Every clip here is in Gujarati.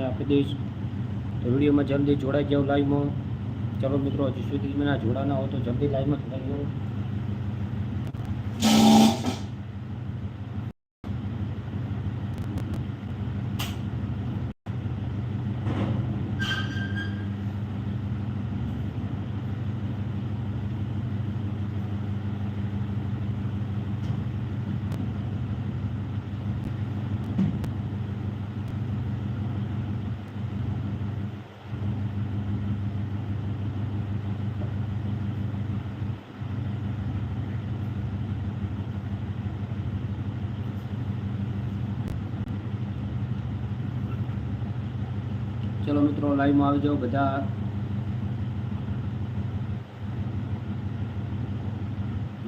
તમને આપી દઈશ. તો વિડીયોમાં જલ્દી જોડાઈ જાઓ લાઈવમાં ચલો મિત્રો, હજી સુધી મને જોડાના હો તો જલ્દી લાઈવમાં જોડાઈ જાઓ. ચલો મિત્રો લાઈવમાં આવી જાઓ બધા.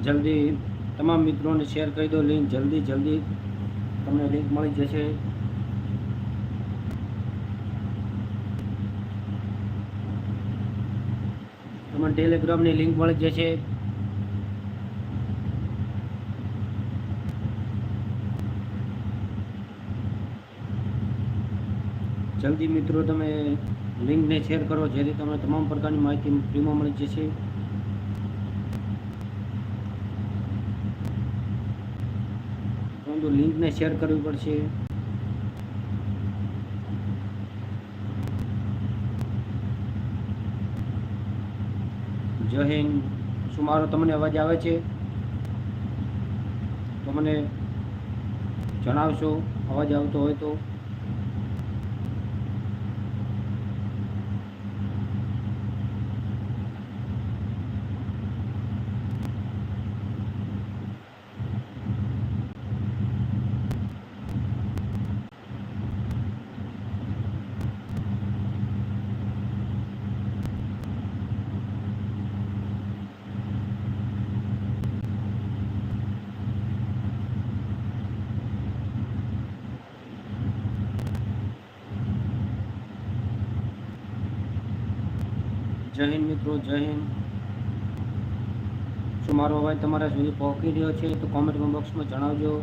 જલ્દી તમામ મિત્રોને શેર કરી દો લિંક જલ્દી જલ્દી. તમને લિંક મળી જશે. તમને ટેલિગ્રામની લિંક મળી જશે. જલ્દી મિત્રો તમે લિંકને શેર કરો, જેથી તમને તમામ પ્રકારની માહિતી ફ્રીમાં મળી જશે. પરંતુ લિંકને શેર કરવી પડશે. જય હિન્દ. શું મારો તમને અવાજ આવે છે? તો મને જણાવશો, અવાજ આવતો હોય તો. જય હિન્દ મિત્રો, જય હિન્દ. શું મારો અવાજ તમારા સુધી પહોંચી રહ્યો છે તો કોમેન્ટ બોક્સમાં જણાવજો.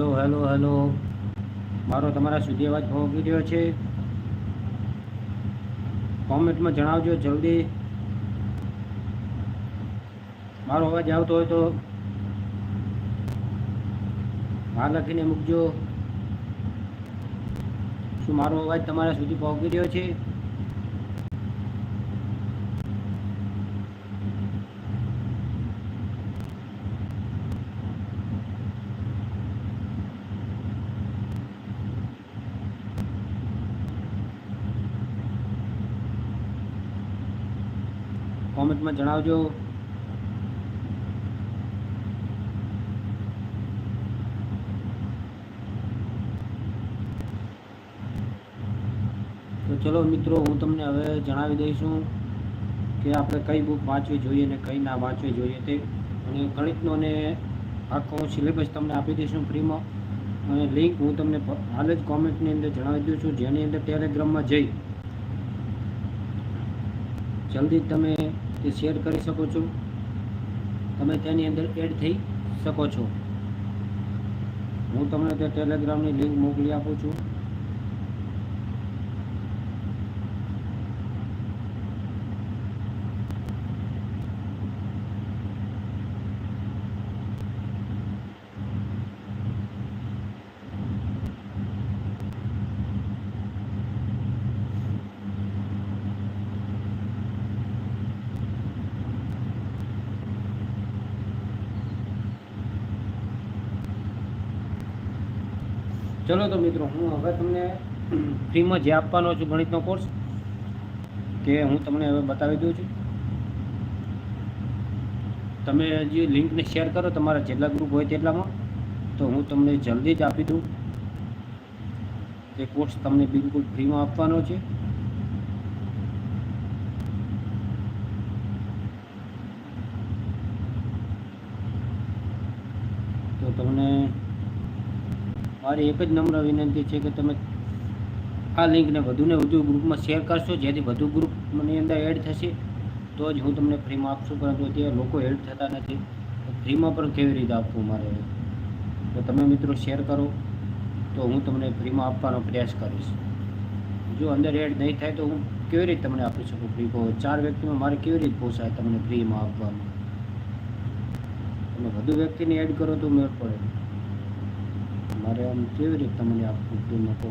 Hello hello hello. મારો તમારા સુધી અવાજ પહોંચી રહ્યો છે. કોમેન્ટમાં જણાવજો જલ્દી. મારો અવાજ આવતો હોય તો હા લખીને મૂકજો. શું મારો અવાજ તમારા સુધી પહોંચી રહ્યો છે? કોમેન્ટમાં જણાવજો. તો ચલો મિત્રો, હું તમને હવે જણાવી દઈશું કે આપણે કઈ બુક વાંચવી જોઈએ અને કઈ ના વાંચવી જોઈએ તે. અને ગણિતનો ને આખો સિલેબસ તમને આપી દઈશું ફ્રીમાં. અને લિંક હું તમને હાલ જ કોમેન્ટની અંદર જણાવી દઉં છું. જેની અંદર ટેલિગ્રામમાં જઈ. જલ્દી તમે તે શેર કરી શકો છો. તમે તેની અંદર એડ થઈ શકો છો. હું તમને તે ટેલિગ્રામની લિંક મોકલી આપું છું. ચલો તો મિત્રો, હું હવે તમને ફ્રીમાં જે આપવાનો છું ગણિતનો કોર્સ તે હું તમને હવે બતાવી દઉં છું. તમે જે લિંકને શેર કરો, તમારા જેટલા ગ્રુપ હોય તેટલામાં, તો હું તમને જલ્દી જ આપી દઉં. તે કોર્સ તમને બિલકુલ ફ્રીમાં આપવાનો છે. તો તમને મારી એક જ નમ્ર વિનંતી છે કે તમે આ લિંકને વધુને વધુ ગ્રુપમાં શેર કરશો, જેથી વધુ ગ્રુપ મને અંદર એડ થશે. તો જ હું તમને ફ્રીમાં આપશું, પરંતુ અત્યારે લોકો એડ થતા નથી. ફ્રીમાં પણ કેવી રીતે આપવું મારે? તો તમે મિત્રો શેર કરો, તો હું તમને ફ્રીમાં આપવાનો પ્રયાસ કરીશ. જો અંદર એડ નહીં થાય તો હું કેવી રીતે તમને આપી શકું ફ્રી ચાર વ્યક્તિમાં મારે કેવી રીતે પોસાય તમને ફ્રીમાં આપવાનું? તમે વધુ વ્યક્તિને એડ કરો તો મેળ પડે. મારે આમ કેવી રીતે તમને આપવું ફ્રીમાં કહો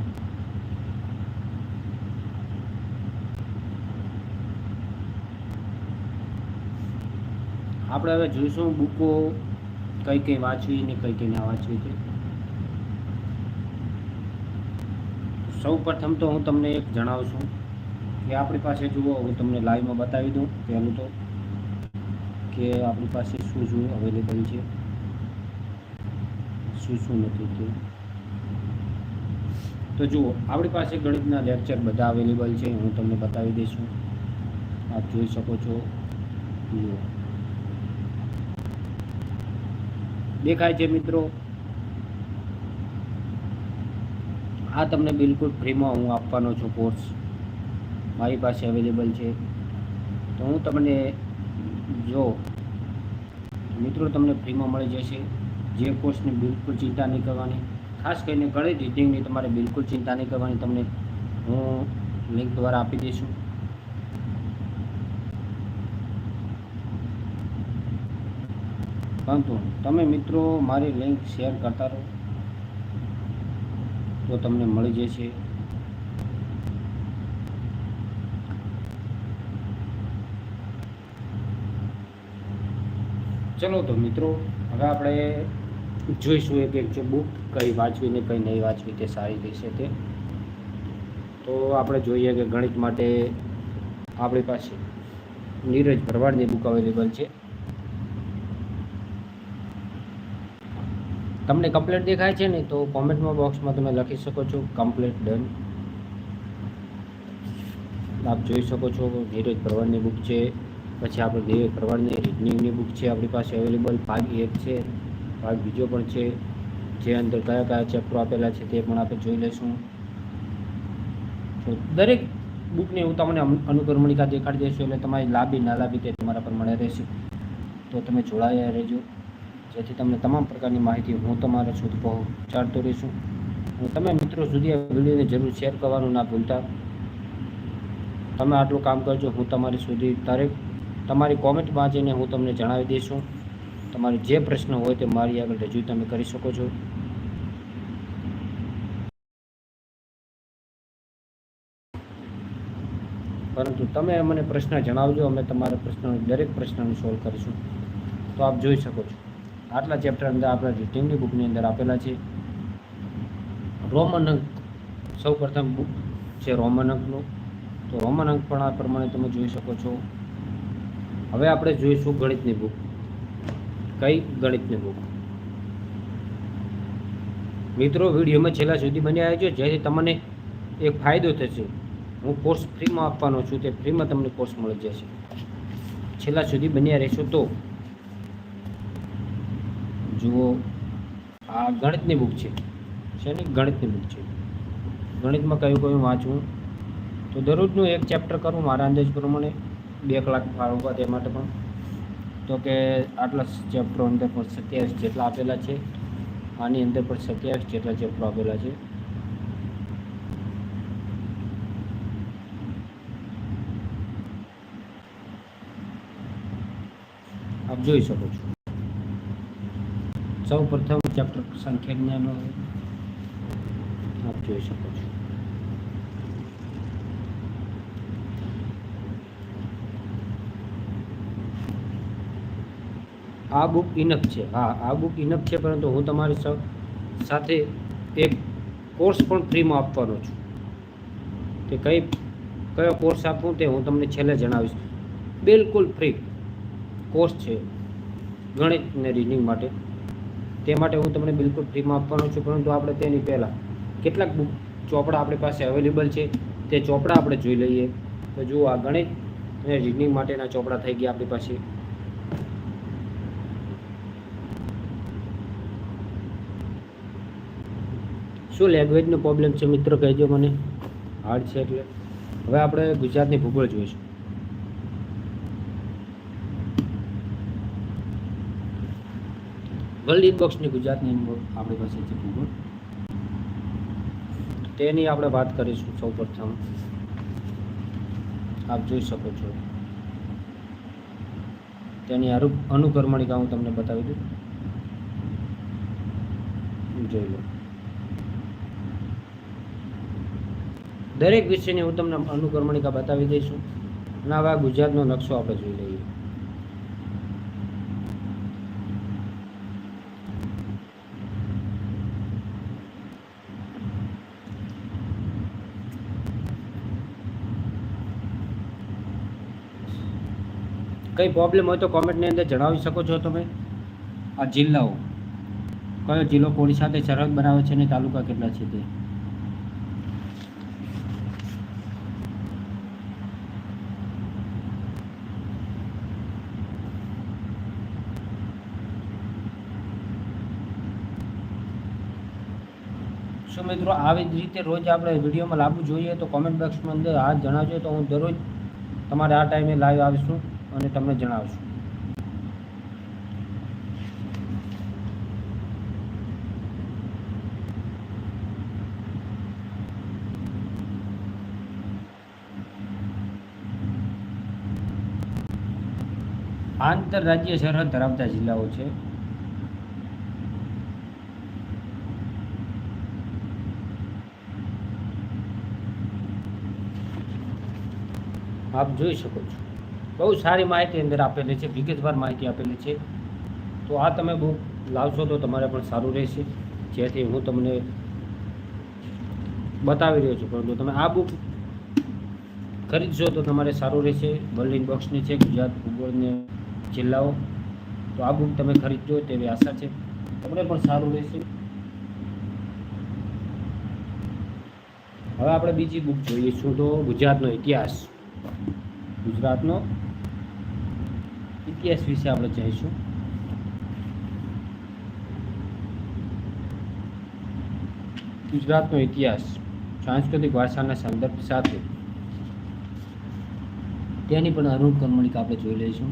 આપણે હવે જોઈશું બુકો કઈ કઈ વાંચવી ને કઈ કઈ ના વાંચવી છે. સૌ પ્રથમ તો હું તમને એક જણાવું છું કે આપણી પાસે જુઓ, હું તમને લાઈવમાં બતાવી દઉં પહેલું તો કે આપણી પાસે શું શું અવેલેબલ છે. શું શું નથી થયું? તો જુઓ, આપણી પાસે ગણિતના લેક્ચર બધા અવેલેબલ છે, હું તમને બતાવી દઈશું. આપ જોઈ શકો છો. જુઓ. દેખાય છે મિત્રો? આ તમને બિલકુલ ફ્રીમાં હું આપવાનો છું કોર્સ મારી પાસે અવેલેબલ છે. તો હું તમને જો મિત્રો, તમને ફ્રીમાં મળી જશે. જે કોર્સની બિલકુલ ચિંતા નહીં કરવાની. ખાસ કરીને ગણિત રીડિંગની તમારે બિલકુલ ચિંતા નહીં કરવાની. તમને હું લિંક દ્વારા આપી દઈશું. પરંતુ તમે મિત્રો મારી લિંક શેર કરતા રહો. તો તમને મળી જશે. ચલો તો મિત્રો, હવે આપણે જોઈશું એક એક જે બુક કઈ વાંચવી ને કઈ નહીં વાંચવી તે સારી રહેશે તે. તો આપણે જોઈએ કે ગણિત માટે આપણી પાસે નીરજ ભરવાડની બુક અવેલેબલ છે. તમને કમ્પ્લેટ દેખાય છે ને તો કોમેન્ટમાં બોક્સમાં તમે લખી શકો છો કમ્પ્લેટ ડન આપ જોઈ શકો છો નીરજ ભરવાડની બુક છે. પછી આપણે દેવ ભરવાડની રિઝનિંગની બુક છે આપણી પાસે અવેલેબલ ભાગ એક છે. ભાગ બીજો પણ છે, જે અંદર કયા કયા ચેપ્ટરો આપેલા છે તે પણ આપણે જોઈ લઈશું. તો દરેક બુકને હું તમને અનુ- અનુક્રમણિકા દેખાડી દઈશું એટલે તમારી લાંબી ના લાંબી તે તમારા પ્રમાણે રહેશે. તો તમે જોડાયા રહેજો. જેથી તમને તમામ પ્રકારની માહિતી હું તમારા સુધી પહોંચાડતો રહીશું. અને તમે મિત્રો સુધી આ વિડીયોને જરૂર શેર કરવાનું ના ભૂલતા. તમે આટલું કામ કરજો, હું તમારી સુધી દરેક, તમારી કોમેન્ટ વાંચીને હું તમને જણાવી દઈશું. તમારે જે પ્રશ્ન હોય તે મારી આગળ રજૂ તમે કરી શકો છો. પરંતુ તમે મને પ્રશ્ન જણાવજો, અમે તમારા પ્રશ્ન દરેક પ્રશ્નનું સોલ્વ કરીશું. તો આપ જોઈ શકો છો. આટલા ચેપ્ટર અંદર આપણા રીટિંગની બુકની અંદર આપેલા છે. રોમન અંક સૌ પ્રથમ બુક છે રોમન અંકનું. તો રોમન અંક પણ આ પ્રમાણે તમે જોઈ શકો છો. હવે આપણે જોઈશું ગણિતની બુક કઈ ગણિતની બુક મિત્રો, વિડીયોમાં છેલ્લા સુધી બની આવજો જેથી તમને એક ફાયદો થશે. હું કોર્સ ફ્રીમાં આપવાનો છું. તે ફ્રીમાં તમને કોર્સ મળી જશે. છેલ્લા સુધી બન્યા રહેશો તો જુઓ, આ ગણિતની બુક છે. શેની ગણિતની બુક છે. ગણિતમાં કયું કયું વાંચવું? તો દરરોજનું એક ચેપ્ટર કરું. મારા અંદાજ પ્રમાણે બે કલાક ફાળવવા તે માટે પણ તો કે આટલા ચેપ્ટરો અંદર પણ સત્યાવીસ જેટલા આપેલા છે. આની અંદર પણ સત્યાવીસ જેટલા ચેપ્ટરો આપેલા છે. આપ જોઈ શકો છો. સૌ પ્રથમ ચેપ્ટર સંખ્યા જ્ઞાનો આપ જોઈ શકો છો. આ બુક ઇનફ છે. હા, આ બુક ઇનફ છે, પરંતુ હું તમારી સાથે એક કોર્સ પણ ફ્રીમાં આપવાનો છું. તે કઈ, કયો કોર્સ આપું તે હું તમને છેલ્લે જણાવીશ. બિલકુલ ફ્રી કોર્સ છે ગણિતને રીડિંગ માટે. તે માટે હું તમને બિલકુલ ફ્રીમાં આપવાનો છું, પરંતુ આપણે તેની પહેલાં કેટલાક બુક ચોપડા આપણી પાસે અવેલેબલ છે. તે ચોપડા આપણે જોઈ લઈએ. તો જુઓ આ ગણિત અને રીડિંગ માટેના ચોપડા થઈ ગયા આપણી પાસે. શું લેંગ્વેજનો પ્રોબ્લેમ છે મિત્રો? કહેજો મને. હાર્ડ છે એટલે. હવે આપણે ગુજરાતની ભૂગોળ જોઈશું. વર્લ્ડ બોક્સની ગુજરાતની આપણી પાસે છે ભૂગોળ. તેની આપણે વાત કરીશું સૌ પ્રથમ આપ જોઈ શકો છો. તેની અનુકર્મણિકા હું તમને બતાવી દઉં. જોઈ લો. દરેક વિષયની હું તમને અનુકરણિકા બતાવી દઈશું અને હવે ગુજરાતનો નકશો આપણે જોઈ લઈએ. કઈ પ્રોબ્લેમ હોય તો કોમેન્ટની અંદર જણાવી શકો છો તમે? આ જિલ્લાઓ. કયો જિલ્લો કોની સાથે સરહદ બનાવે છે અને તાલુકા કેટલા છે તે? શું મિત્રો, આવી જ રીતે રોજ આપણે વિડીયોમાં લાવવું જોઈએ તો કોમેન્ટ બોક્સમાં અંદર હા જણાવજો તો હું દરરોજ તમારે આ ટાઈમે લાઈવ આવીશું અને તમને જણાવશું. આંતરરાજ્ય સરહદ ધરાવતા જિલ્લાઓ છે. આપ જોઈ શકો છો. બહુ સારી માહિતી અંદર આપેલી છે, વિગતવાર માહિતી આપેલી છે. તો આ તમે બુક લાવશો તો તમારે પણ સારું રહેશે. જેથી હું તમને બતાવી રહ્યો છું. પરંતુ તમે આ બુક ખરીદશો તો તમારે સારું રહેશે. બર્લિન બોક્સની છે, ગુજરાત ભૂગોળને જિલ્લાઓ. તો આ બુક તમે ખરીદજો તેવી આશા છે. તમને પણ સારું રહેશે. હવે આપણે બીજી બુક જોઈશું તો ગુજરાતનો ઇતિહાસ. ગુજરાતનો ઇતિહાસ વિશે આપણે જઈશું ગુજરાતનો ઇતિહાસ સાંસ્કૃતિક વારસાના સંદર્ભ સાથે તેની પણ અનુકર્મણિકા આપણે જોઈ લઈશું.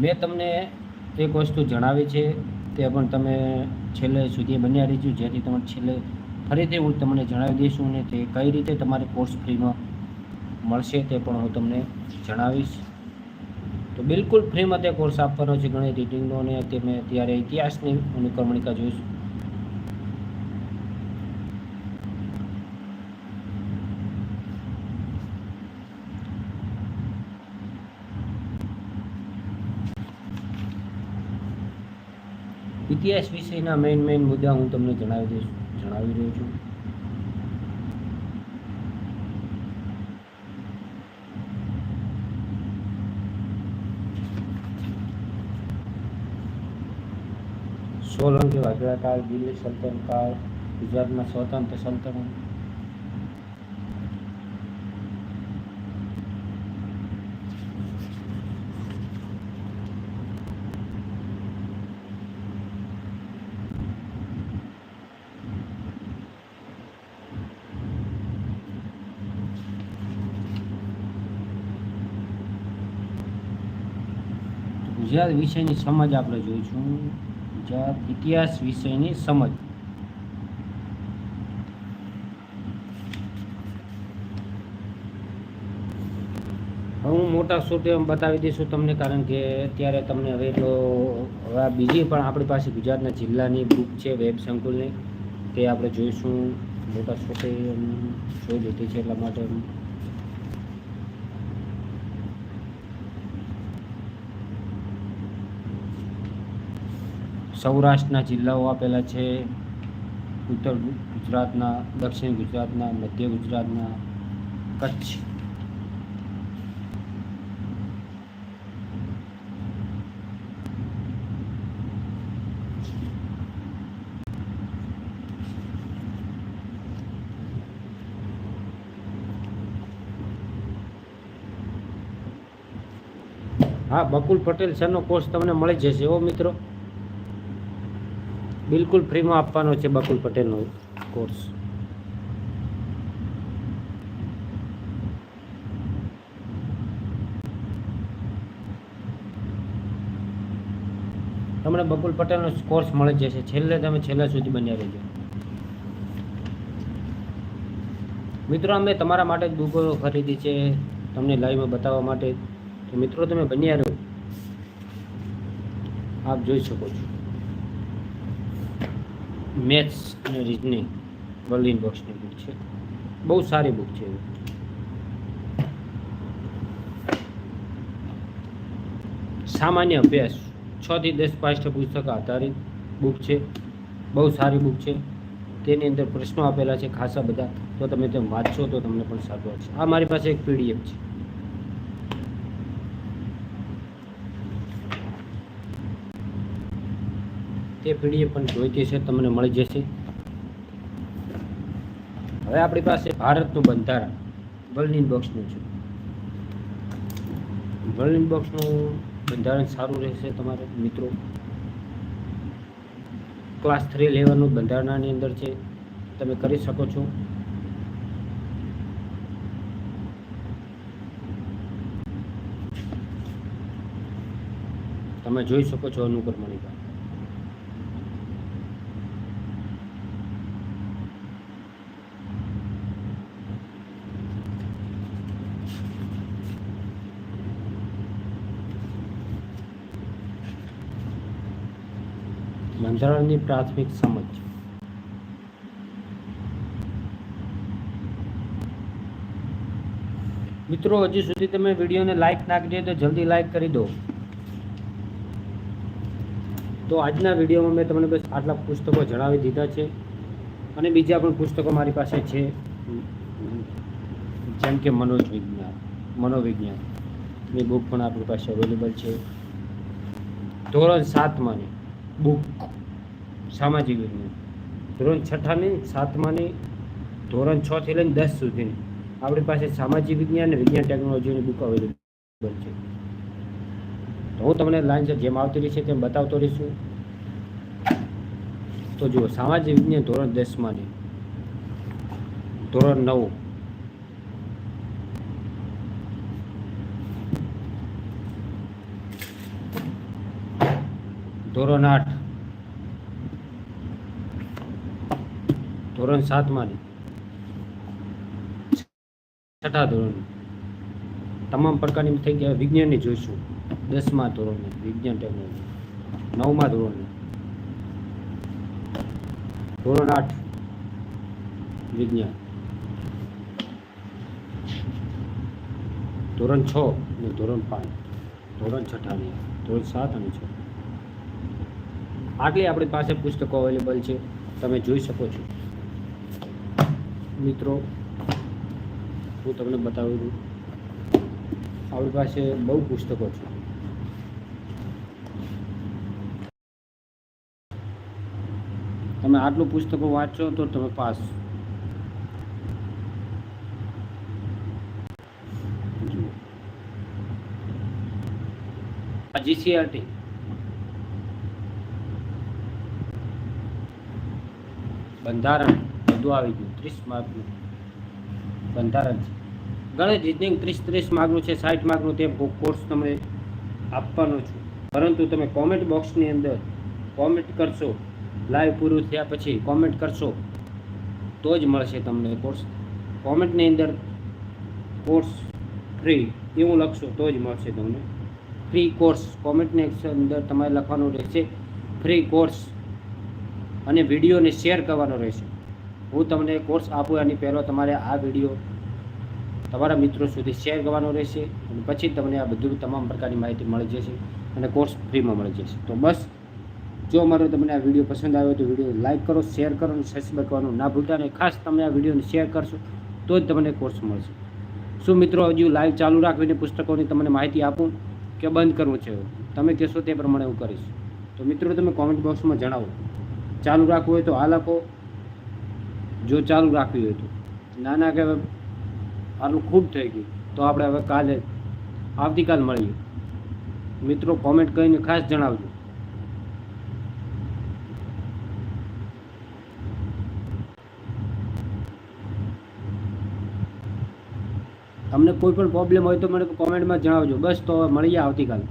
મેં તમને એક વસ્તુ જણાવી છે, તે પણ તમે છેલ્લે સુધી બન્યા રહીશું જેથી તમે છેલ્લે ફરીથી હું તમને જણાવી દઈશું અને તે કઈ રીતે તમારે કોર્સ ફ્રીમાં મળશે તે પણ હું તમને જણાવીશ. તો બિલકુલ ફ્રીમાં તે કોર્સ આપવાનો છે ગણિત રીડિંગનો અને તે મેં ત્યારે ઇતિહાસની અનુક્રમણિકા જોઈશું. ઇતિહાસ વિષયના મેઇન મેઇન મુદ્દા હું તમને જણાવી દઈશ. જણાવી રહ્યો છું સોલંકી વાગડા કાળ દિલ્હી સલ્તન કાળ ગુજરાતમાં સ્વતંત્ર સલ્તનત ગુજરાત વિષયની સમજ આપણે જોઈશું. ગુજરાત ઇતિહાસ વિષયની સમજ. હું મોટા શોટે બતાવી દઈશું તમને, કારણ કે અત્યારે તમને હવે તો હવે બીજી પણ આપણી પાસે ગુજરાતના જિલ્લાની બુક છે, વેબ સંકુલની. તે આપણે જોઈશું. મોટા શોટે જોઈ લીધી છે એટલા માટે સૌરાષ્ટ્રના જિલ્લાઓ આપેલા છે. ઉત્તર ગુજરાતના, દક્ષિણ ગુજરાતના, મધ્ય ગુજરાતના, કચ્છ. હા, બકુલ પટેલ સરનો કોર્સ તમને મળી જશે એવો મિત્રો. બિલકુલ ફ્રીમાં આપવાનો છે બકુલ પટેલનો કોર્સ. તમને બકુલ પટેલનો કોર્સ મળી જશે. છેલ્લે તમે છેલ્લા સુધી બન્યા રહેજો. મિત્રો, અમે તમારા માટે જ બુકો ખરીદી છે. તમને લાઈવમાં બતાવવા માટે. તો મિત્રો, તમે બન્યા રહો. આપ જોઈ શકો છો. મેથ્સ અને રિઝનિંગ, બર્લિન બોક્સની બુક છે. બહુ સારી બુક છે સામાન્ય અભ્યાસ, છ થી દસ પાઠ્યપુસ્તક આધારિત બુક છે. બહુ સારી બુક છે. તેની અંદર પ્રશ્નો આપેલા છે ખાસા બધા. તો તમે તેમ વાંચશો તો તમને પણ સારું છે આ મારી પાસે એક પીડીએફ છે. તે પીડીએફ પણ જોઈતી છે, તમને મળી જશે. હવે આપણી પાસે ભારતનું બંધારણ, બર્લિન બોક્સનું છે. બર્લિન બોક્સનું બંધારણ સારું રહેશે તમારે, મિત્રો? ક્લાસ થ્રી લેવલનું બંધારણની અંદર છે, તમે કરી શકો છો. તમે જોઈ શકો છો અનુકર્મણિકા. બંધારણની પ્રાથમિક સમજ. મિત્રો, હજી સુધી તમે વિડીયોને લાઈક ના કરી તો જલ્દી લાઈક કરી દો. તો આજના વિડીયોમાં મેં તમને બસ આટલા પુસ્તકો જણાવી દીધા છે. અને બીજા પણ પુસ્તકો મારી પાસે છે. જેમ કે મનોજ વિજ્ઞાન મનોવિજ્ઞાન. એ બુક પણ આપણી પાસે અવેલેબલ છે. ધોરણ સાતમાંની બુક સામાજિક વિજ્ઞાન ધોરણ છઠ્ઠાની, સાતમાની, ધોરણ છ થી લઈને દસ સુધીની. આપણી પાસે સામાજિક વિજ્ઞાન અને વિજ્ઞાન ટેકનોલોજીની બુક અવેલેબલ છે. તો હું તમને લાઈન જેમ આવતી રહી છે તેમ બતાવતો રહીશું. તો જુઓ, સામાજિક વિજ્ઞાન ધોરણ દસમાંની. ધોરણ નવ. ધોરણ આઠ. ધોરણ સાતમાંની છઠ્ઠા ધોરણની તમામ પ્રકારની થઈ ગયા વિજ્ઞાનની જોઈશું. દસમા ધોરણની, વિજ્ઞાન ટેકનોલોજી. નવમા ધોરણની. ધોરણ આઠ, વિજ્ઞાન. ધોરણ છ અને ધોરણ પાંચ. ધોરણ છઠ્ઠાની ધોરણ સાત અને છ. આટલી આપણી પાસે પુસ્તકો અવેલેબલ છે. તમે જોઈ શકો છો. મિત્રો, હું તમને બતાવું છું, આપણી પાસે બહુ પુસ્તકો છે. તમે આટલું પુસ્તકો વાંચો તો તમે પાસ. જીસીઆરટી બંધારણ. બધું આવી ગયું. ત્રીસ માર્કનું બંધારણ છે. ગણિત રીઝનિંગ ત્રીસ ત્રીસ માર્કનું છે, સાઠ માર્કનું તે કોર્સ તમને આપવાનો છું. પરંતુ તમે કોમેન્ટ બોક્સની અંદર કોમેન્ટ કરશો લાઈવ પૂરું થયા પછી કોમેન્ટ કરશો, તો જ મળશે તમને કોર્સ કોમેન્ટની અંદર કોર્સ ફ્રી એવું લખશો, તો જ મળશે તમને. ફ્રી કોર્સ કોમેન્ટની અંદર તમારે લખવાનું રહેશે. ફ્રી કોર્સ અને વિડીયોને શેર કરવાનો રહેશે. હું તમને કોર્સ આપું એની પહેલાં તમારે આ વીડિયો તમારા મિત્રો સુધી શેર કરવાનો રહેશે અને પછી તમને આ બધું તમામ પ્રકારની માહિતી મળી જશે અને કોર્સ ફ્રીમાં મળી જશે. તો બસ, જો મારો તમને આ વીડિયો પસંદ આવ્યો તો વીડિયો લાઇક કરો શેર કરો અને સબસ્ક્રાઈબ કરવાનું ના ભૂલતા અને ખાસ તમે આ વિડીયોને શેર કરશો તો જ તમને કોર્સ મળશે. શું મિત્રો હજુ લાઈવ ચાલુ રાખીને પુસ્તકોની તમને માહિતી આપું કે બંધ કરવું છે? તમે કહેશો તે પ્રમાણે હું કરીશ. તો મિત્રો તમે કોમેન્ટ બોક્સમાં જણાવો. ચાલુ રાખવું હોય તો આ લખો. જો ચાલુ રાખવી હોય તો. ના ના કે આટલું ખૂબ થઈ ગયું, તો આપણે હવે કાલે, આવતીકાલ મળીએ. મિત્રો કોમેન્ટ કરીને ખાસ જણાવજો. તમને કોઈ પણ પ્રોબ્લેમ હોય તો મને કોમેન્ટમાં જણાવજો. બસ તો મળીએ આવતીકાલે.